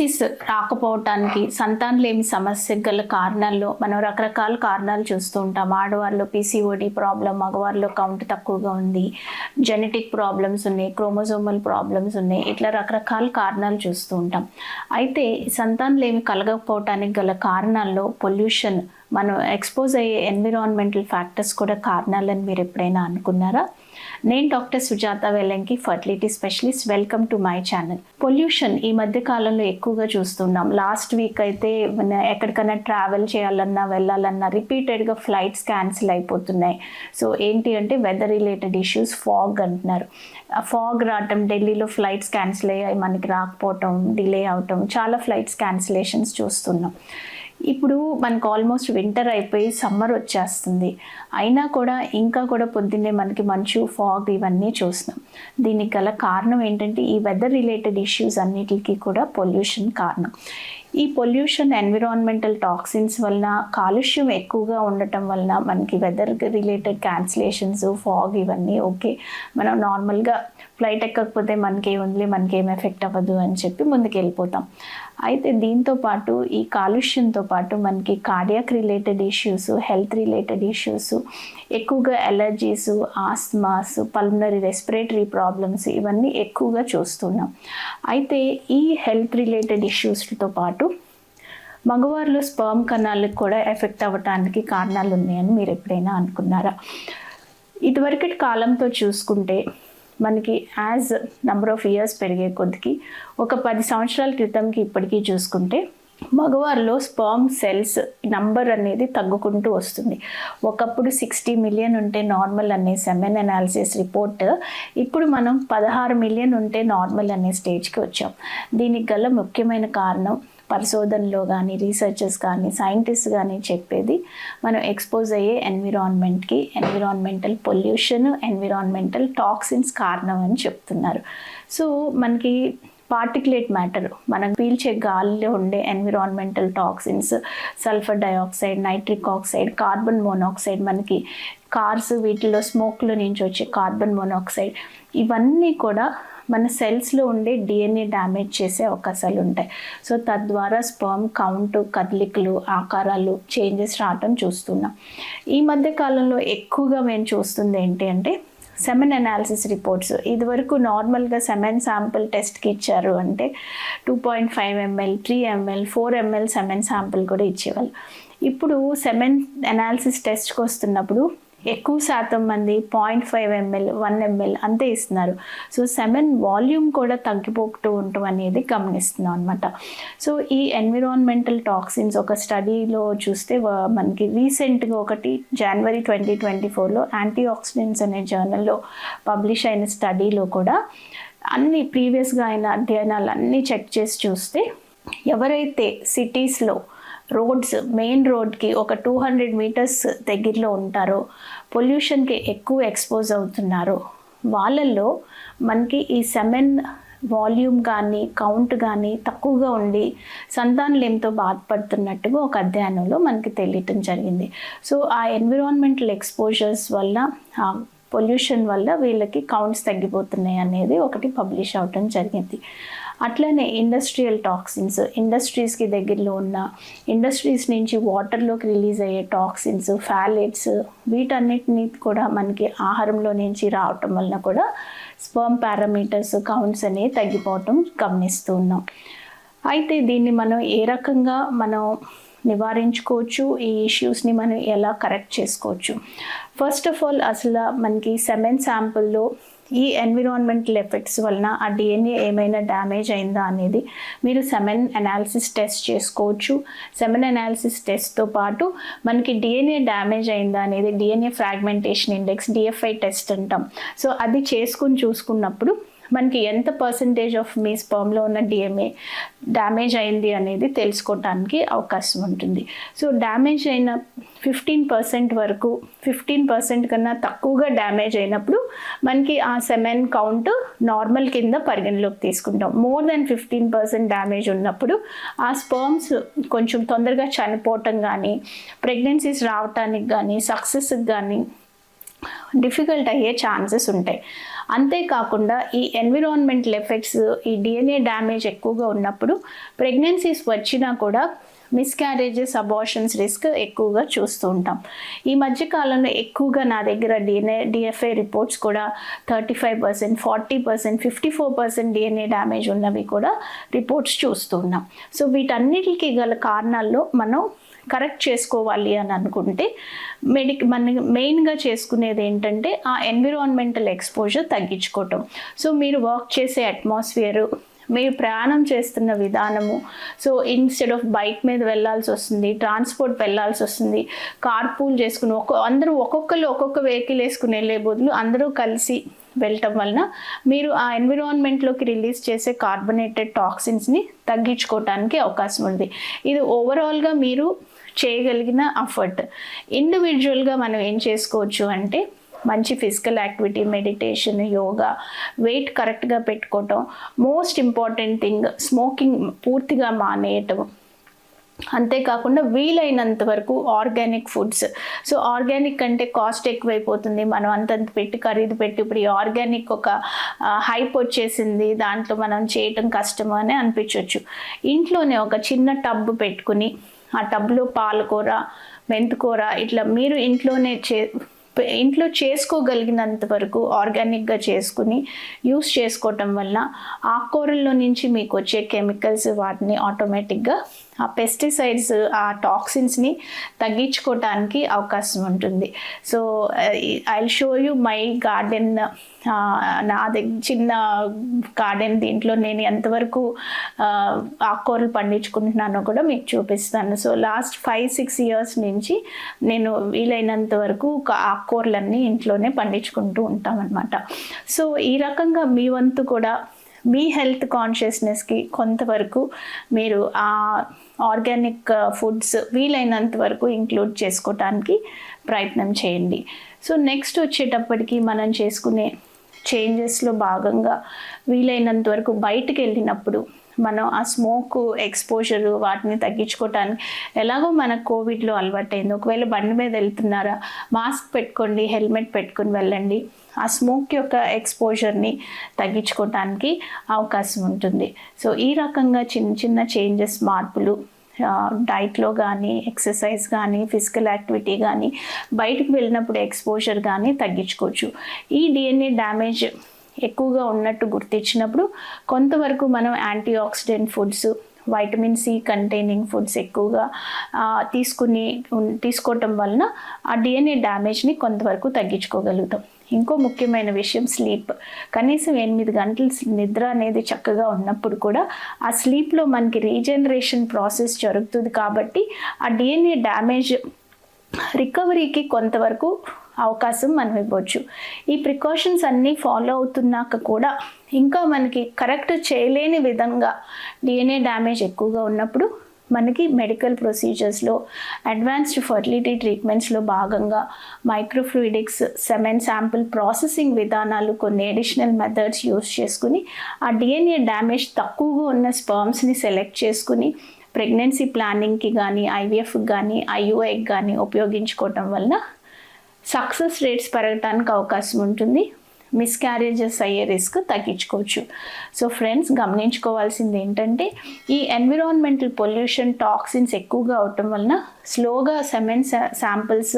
Pregnancies రాకపోవటానికి సంతానలేమి సమస్యకు గల కారణాల్లో మనం రకరకాల కారణాలు చూస్తూ ఉంటాం. ఆడవారిలో పీసీఓడి ప్రాబ్లం మగవారిలో కౌంట్ తక్కువగా ఉంది. జెనెటిక్ ప్రాబ్లమ్స్ ఉన్నాయి క్రోమోజోమల్ ప్రాబ్లమ్స్ ఉన్నాయి. ఇట్లా రకరకాల కారణాలు చూస్తూ ఉంటాం. అయితే సంతానలేమి కలగకపోవటానికి గల కారణాల్లో పొల్యూషన్ మనం ఎక్స్పోజ్ అయ్యే ఎన్విరాన్మెంటల్ ఫ్యాక్టర్స్ కూడా కారణాలని మీరు ఎప్పుడైనా అనుకున్నారా? నేను doctor Sujatha Vellanki fertility specialist. Welcome to my channel pollution ఈ మధ్య కాలంలో ఎక్కువగా చూస్తున్నాం. లాస్ట్ వీక్ అయితే మన ఎక్కడికైనా ట్రావెల్ చేయాలన్నా వెళ్ళాలన్నా రిపీటెడ్గా ఫ్లైట్స్ క్యాన్సిల్ అయిపోతున్నాయి. సో ఏంటి అంటే వెదర్ రిలేటెడ్ ఇష్యూస్ ఫాగ్ అంటున్నారు. ఫాగ్ రావటం ఢిల్లీలో ఫ్లైట్స్ క్యాన్సిల్ అయ్యాయి మనకి రాకపోవటం డిలే అవటం చాలా ఫ్లైట్స్ క్యాన్సిలేషన్స్ చూస్తున్నాం. ఇప్పుడు మనకు ఆల్మోస్ట్ వింటర్ అయిపోయి సమ్మర్ వచ్చేస్తుంది. అయినా కూడా ఇంకా కూడా పొద్దున్నే మనకి మంచు ఫాగ్ ఇవన్నీ చూస్తున్నాం. దీనికి గల కారణం ఏంటంటే ఈ వెదర్ రిలేటెడ్ ఇష్యూస్ అన్నిటికీ కూడా పొల్యూషన్ కారణం. ఈ పొల్యూషన్ ఎన్విరాన్మెంటల్ టాక్సిన్స్ వలన కాలుష్యం ఎక్కువగా ఉండటం వలన మనకి వెదర్ రిలేటెడ్ క్యాన్సిలేషన్స్ ఫాగ్ ఇవన్నీ ఓకే మనం నార్మల్గా ఫ్లైట్ ఎక్కకపోతే మనకి ఉంది ఏం ఎఫెక్ట్ అవ్వదు అని చెప్పి ముందుకు వెళ్ళిపోతాం అయితే దీంతో పాటు ఈ కాలుష్యంతో పాటు మనకి cardiac related issues health related issues ఎక్కువగా allergies asthmas pulmonary respiratory problems ఇవన్నీ ఎక్కువగా చూస్తున్నాం. అయితే ఈ హెల్త్ రిలేటెడ్ ఇష్యూస్తో పాటు మగవారిలో స్పర్మ్ కణాలకు కూడా ఎఫెక్ట్ అవ్వటానికి కారణాలు ఉన్నాయని మీరు ఎప్పుడైనా అనుకున్నారా? ఇదివరకటి కాలంతో చూసుకుంటే మనకి యాజ్ నెంబర్ ఆఫ్ ఇయర్స్ పెరిగే కొద్దికి ఒక పది సంవత్సరాల క్రితంకి ఇప్పటికీ చూసుకుంటే మగవారిలో స్పర్మ్ సెల్స్ నంబర్ అనేది తగ్గుకుంటూ వస్తుంది. ఒకప్పుడు సిక్స్టీ మిలియన్ ఉంటే నార్మల్ అనే సెమెన్ అనాలిసిస్ రిపోర్ట్ ఇప్పుడు మనం పదహారు మిలియన్ ఉంటే నార్మల్ అనే స్టేజ్కి వచ్చాం. దీనికి గల ముఖ్యమైన కారణం పరిశోధనలో కానీ రీసెర్చర్స్ కానీ సైంటిస్ట్ కానీ చెప్పేది మనం ఎక్స్పోజ్ అయ్యే ఎన్విరాన్మెంట్కి ఎన్విరాన్మెంటల్ పొల్యూషన్ ఎన్విరాన్మెంటల్ టాక్సిన్స్ కారణం అని చెప్తున్నారు. సో మనకి పార్టికులేట్ మ్యాటర్ మనం పీల్చే గాలిలో ఉండే environmental toxins sulphur dioxide nitric oxide carbon monoxide మనకి కార్స్ వీటిలో స్మోక్లో నుంచి వచ్చే కార్బన్ మోనాక్సైడ్ ఇవన్నీ కూడా మన సెల్స్లో ఉండే డిఎన్ఏ డ్యామేజ్ చేసే అవకాశాలు ఉంటాయి. సో తద్వారా స్పర్మ్ కౌంట్ కదలికలు ఆకారాలు చేంజెస్ రావటం చూస్తున్నాం. ఈ మధ్య కాలంలో ఎక్కువగా మేము చూస్తుంది ఏంటి అంటే సెమెన్ అనాలిసిస్ రిపోర్ట్స్ ఇదివరకు నార్మల్గా సెమెన్ శాంపుల్ టెస్ట్కి ఇచ్చారు అంటే two point five ML three ML four ML semen sample కూడా ఇచ్చేవాళ్ళు. ఇప్పుడు సెమెన్ అనాలిసిస్ టెస్ట్కి వస్తున్నప్పుడు ఎక్కువ శాతం మంది point five ML one ML అంతే ఇస్తున్నారు. సో సెమెన్ వాల్యూమ్ కూడా తగ్గిపోతూ ఉండటం అనేది గమనిస్తున్నాం అనమాట సో ఈ ఎన్విరాన్మెంటల్ టాక్సిన్స్ ఒక స్టడీలో చూస్తే మనకి రీసెంట్గా ఒకటి జనవరి ట్వంటీ ట్వంటీ ఫోర్లో యాంటీ ఆక్సిడెంట్స్ అనే జర్నల్లో పబ్లిష్ అయిన స్టడీలో కూడా అన్ని ప్రీవియస్గా అయిన అధ్యయనాలు అన్నీ చెక్ చేసి చూస్తే ఎవరైతే సిటీస్లో రోడ్స్ మెయిన్ రోడ్కి ఒక టూ హండ్రెడ్ మీటర్స్ దగ్గరలో ఉంటారో. పొల్యూషన్కి ఎక్కువ ఎక్స్పోజ్ అవుతున్నారో. వాళ్ళల్లో మనకి ఈ సెమెన్ వాల్యూమ్ కానీ కౌంట్ కానీ తక్కువగా ఉండి సంతానలేమితో బాధపడుతున్నట్టుగా ఒక అధ్యయనంలో మనకి తెలియటం జరిగింది. సో ఆ ఎన్విరాన్మెంటల్ ఎక్స్పోజర్స్ వల్ల ఆ పొల్యూషన్ వల్ల వీళ్ళకి కౌంట్స్ తగ్గిపోతున్నాయి అనేది ఒకటి పబ్లిష్ అవటం జరిగింది. అట్లనే ఇండస్ట్రియల్ టాక్సిన్స్ ఇండస్ట్రీస్కి దగ్గరలో ఉన్న ఇండస్ట్రీస్ నుంచి వాటర్లోకి రిలీజ్ అయ్యే టాక్సిన్స్ ఫ్యాలెట్స్ వీటన్నిటిని కూడా మనకి ఆహారంలో నుంచి రావటం వలన కూడా స్పర్మ్ పారామీటర్స్ కౌంట్స్ అనేవి తగ్గిపోవటం గమనిస్తూ ఉన్నాం. అయితే దీన్ని మనం ఏ రకంగా మనం నివారించుకోవచ్చు? ఈ ఇష్యూస్ని మనం ఎలా కరెక్ట్ చేసుకోవచ్చు? ఫస్ట్ ఆఫ్ ఆల్ అసలు మనకి సెమెన్ శాంపుల్లో ఈ ఎన్విరాన్మెంటల్ ఎఫెక్ట్స్ వలన ఆ డిఎన్ఏ ఏమైనా డ్యామేజ్ అయిందా అనేది మీరు సెమెన్ అనాలిసిస్ టెస్ట్ చేసుకోవచ్చు. సెమెన్ అనాలిసిస్ టెస్ట్తో పాటు మనకి డిఎన్ఏ డ్యామేజ్ అయిందా అనేది DNA fragmentation index DFI test అంటాం. సో అది చేసుకుని చూసుకున్నప్పుడు మనకి ఎంత పర్సంటేజ్ ఆఫ్ మీ స్పర్మ్లో ఉన్న డిఎంఏ డ్యామేజ్ అయింది అనేది తెలుసుకోవటానికి అవకాశం ఉంటుంది. సో డ్యామేజ్ అయిన ఫిఫ్టీన్ పర్సెంట్ వరకు ఫిఫ్టీన్ పర్సెంట్ కన్నా తక్కువగా డ్యామేజ్ అయినప్పుడు మనకి ఆ సెమెన్ కౌంట్ నార్మల్ కింద పరిగణలోకి తీసుకుంటాం. More than fifteen percent damage ఉన్నప్పుడు ఆ స్పర్మ్స్ కొంచెం తొందరగా చనిపోవటం కానీ ప్రెగ్నెన్సీస్ రావటానికి కానీ సక్సెస్కి కానీ డిఫికల్ట్ అయ్యే ఛాన్సెస్ ఉంటాయి. అంతేకాకుండా ఈ ఎన్విరాన్మెంటల్ ఎఫెక్ట్స్ ఈ డిఎన్ఏ డ్యామేజ్ ఎక్కువగా ఉన్నప్పుడు ప్రెగ్నెన్సీస్ వచ్చినా కూడా మిస్క్యారేజెస్ అబార్షన్స్ రిస్క్ ఎక్కువగా చూస్తూ ఉంటాం. ఈ మధ్య కాలంలో ఎక్కువగా నా దగ్గర డిఎన్ఏ డిఎఫ్ఐ రిపోర్ట్స్ కూడా thirty five percent forty percent fifty four percent DNA damage ఉన్నవి కూడా రిపోర్ట్స్ చూస్తూ ఉన్నాం. సో వీటన్నిటికీ గల కారణాల్లో మనం కరెక్ట్ చేసుకోవాలి అని అనుకుంటే మెడిక్ మన మెయిన్గా చేసుకునేది ఏంటంటే ఆ ఎన్విరాన్మెంటల్ ఎక్స్పోజర్ తగ్గించుకోవటం. సో మీరు వర్క్ చేసే అట్మాస్ఫియర్ మీరు ప్రయాణం చేస్తున్న విధానము సో ఇన్స్టెడ్ ఆఫ్ బైక్ మీద వెళ్ళాల్సి వస్తుంది ట్రాన్స్పోర్ట్ వెళ్ళాల్సి వస్తుంది కార్ పూల్ చేసుకుని ఒక్కో అందరూ ఒక్కొక్కరు ఒక్కొక్క వెహికల్ వేసుకుని వెళ్ళే బదులు అందరూ కలిసి వెళ్ళటం వలన మీరు ఆ ఎన్విరాన్మెంట్లోకి రిలీజ్ చేసే కార్బొనేటెడ్ టాక్సిన్స్ని తగ్గించుకోవటానికి అవకాశం ఉంది. ఇది ఓవరాల్గా మీరు చేయగలిగిన అఫర్ట్ ఇండివిజువల్గా మనం ఏం చేసుకోవచ్చు అంటే మంచి physical activity meditation yoga weight కరెక్ట్గా పెట్టుకోవటం మోస్ట్ ఇంపార్టెంట్ థింగ్ స్మోకింగ్ పూర్తిగా మానేయటం. అంతేకాకుండా వీలైనంత వరకు ఆర్గానిక్ ఫుడ్స్ సో ఆర్గానిక్ అంటే కాస్ట్ ఎక్కువైపోతుంది. మనం అంతంత పెట్టి ఖరీదు పెట్టి ఇప్పుడు ఈ ఆర్గానిక్ ఒక హైప్ వచ్చేసింది. దాంట్లో మనం చేయటం కష్టం అని అనిపించవచ్చు ఇంట్లోనే ఒక చిన్న టబ్ పెట్టుకుని ఆ టబ్లో పాలకూర మెంతుకూర ఇట్లా మీరు ఇంట్లోనే చే ఇంట్లో చేసుకోగలిగినంత వరకు ఆర్గానిక్గా చేసుకుని యూస్ చేసుకోవటం వల్ల ఆకుకూరల్లో నుంచి మీకు వచ్చే కెమికల్స్ వాటిని ఆటోమేటిక్గా ఆ పెస్టిసైడ్స్ ఆ టాక్సిన్స్ని తగ్గించుకోవటానికి అవకాశం ఉంటుంది. So I show you my garden నా దగ్గర చిన్న గార్డెన్ దీంట్లో నేను ఎంతవరకు ఆకుకూరలు పండించుకుంటున్నానో కూడా మీకు చూపిస్తాను. So last five six years నుంచి నేను వీలైనంత వరకు ఆకుకూరలన్నీ ఇంట్లోనే పండించుకుంటూ ఉంటాం అనమాట సో ఈ రకంగా మీ వంతు కూడా మీ హెల్త్ కాన్షియస్నెస్కి కొంతవరకు మీరు ఆ ఆర్గానిక్ ఫుడ్స్ వీలైనంత వరకు ఇంక్లూడ్ చేసుకోవటానికి ప్రయత్నం చేయండి. సో నెక్స్ట్ వచ్చేటప్పటికి మనం చేసుకునే చేంజెస్లో భాగంగా వీలైనంత వరకు బయటకు వెళ్ళినప్పుడు మనం ఆ స్మోక్ ఎక్స్పోజర్ వాటిని తగ్గించుకోవటానికి ఎలాగో మనకు కోవిడ్లో అలవాటైంది. ఒకవేళ బండి మీద వెళ్తున్నారా మాస్క్ పెట్టుకోండి హెల్మెట్ పెట్టుకుని వెళ్ళండి. ఆ స్మోక్ యొక్క ఎక్స్పోజర్ని తగ్గించుకోవటానికి అవకాశం ఉంటుంది. సో ఈ రకంగా చిన్న చిన్న చేంజెస్ మార్పులు డైట్లో కానీ ఎక్సర్సైజ్ కానీ ఫిజికల్ యాక్టివిటీ కానీ బయటకు వెళ్ళినప్పుడు ఎక్స్పోజర్ కానీ తగ్గించుకోవచ్చు. ఈ డిఎన్ఏ డ్యామేజ్ ఎక్కువగా ఉన్నట్టు గుర్తించినప్పుడు కొంతవరకు మనం antioxidant foods vitamin C containing foods ఎక్కువగా తీసుకుని తీసుకోవటం వలన ఆ డిఎన్ఏ డ్యామేజ్ని కొంతవరకు తగ్గించుకోగలుగుతాం. ఇంకో ముఖ్యమైన విషయం స్లీప్ కనీసం ఎనిమిది గంటలు నిద్ర అనేది చక్కగా ఉన్నప్పుడు కూడా ఆ స్లీప్లో మనకి రీజనరేషన్ ప్రాసెస్ జరుగుతుంది కాబట్టి ఆ డిఎన్ఏ డ్యామేజ్ రికవరీకి కొంతవరకు అవకాశం మనం ఇవ్వచ్చు ఈ ప్రికాషన్స్ అన్నీ ఫాలో అవుతున్నాక కూడా ఇంకా మనకి కరెక్ట్ చేయలేని విధంగా డిఎన్ఏ డ్యామేజ్ ఎక్కువగా ఉన్నప్పుడు మనకి మెడికల్ ప్రొసీజర్స్లో అడ్వాన్స్డ్ ఫర్టిలిటీ ట్రీట్మెంట్స్లో భాగంగా మైక్రోఫ్లూయిడిక్స్ సెమెన్ శాంపుల్ ప్రాసెసింగ్ విధానాలు కొన్ని అడిషనల్ మెథడ్స్ యూస్ చేసుకుని ఆ డిఎన్ఏ డ్యామేజ్ తక్కువగా ఉన్న స్పర్మ్స్ని సెలెక్ట్ చేసుకుని ప్రెగ్నెన్సీ ప్లానింగ్కి కానీ ఐవీఎఫ్కి కానీ ఐయుఐకి కానీ ఉపయోగించుకోవటం వలన సక్సెస్ రేట్స్ పెరగటానికి అవకాశం ఉంటుంది. మిస్క్యారేజెస్ అయ్యే రిస్క్ తగ్గించుకోవచ్చు. సో ఫ్రెండ్స్ గమనించుకోవాల్సింది ఏంటంటే ఈ ఎన్విరాన్మెంటల్ పొల్యూషన్ టాక్సిన్స్ ఎక్కువగా అవటం వలన స్లోగా సెమెన్ శాంపిల్స్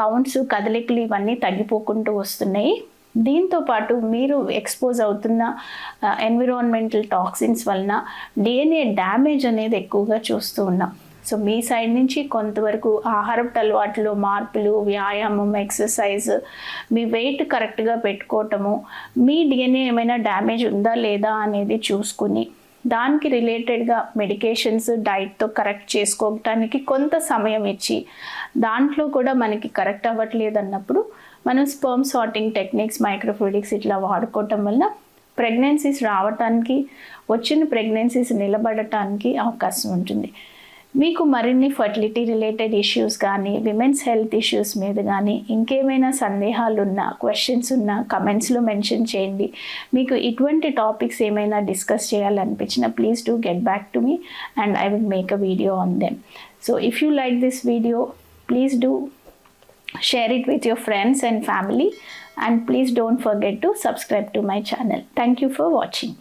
కౌంట్స్ కదలికలు ఇవన్నీ తగ్గిపోకుంటూ వస్తున్నాయి. దీంతో పాటు మీరు ఎక్స్పోజ్ అవుతున్న ఎన్విరాన్మెంటల్ టాక్సిన్స్ వలన డిఎన్ఏ డ్యామేజ్ అనేది ఎక్కువగా చూస్తూ ఉన్నాం. సో మీ సైడ్ నుంచి కొంతవరకు ఆహారపు అలవాట్లు మార్పులు వ్యాయామం ఎక్సర్సైజ్ మీ వెయిట్ కరెక్ట్గా పెట్టుకోవటము మీ డిఎన్ఏ ఏమైనా డ్యామేజ్ ఉందా లేదా అనేది చూసుకుని దానికి రిలేటెడ్గా మెడికేషన్స్ డైట్తో కరెక్ట్ చేసుకోవటానికి కొంత సమయం ఇచ్చి దాంట్లో కూడా మనకి కరెక్ట్ అవ్వట్లేదు అన్నప్పుడు మనం స్పర్మ్ సార్టింగ్ టెక్నిక్స్ మైక్రోఫ్లూడిక్స్ ఇట్లా వాడుకోవటం వల్ల ప్రెగ్నెన్సీస్ రావటానికి వచ్చిన ప్రెగ్నెన్సీస్ నిలబడటానికి అవకాశం ఉంటుంది. మీకు మరిన్ని ఫర్టిలిటీ రిలేటెడ్ ఇష్యూస్ కానీ విమెన్స్ హెల్త్ ఇష్యూస్ మీద కానీ ఇంకేమైనా సందేహాలు ఉన్నా క్వశ్చన్స్ ఉన్నా కమెంట్స్లో మెన్షన్ చేయండి. మీకు ఇటువంటి టాపిక్స్ ఏమైనా discuss చేయాలనిపించినా please do get back to me and I will make a video on them so if you like this video please do share it with your friends and family and please don't forget to subscribe to my channel thank you for watching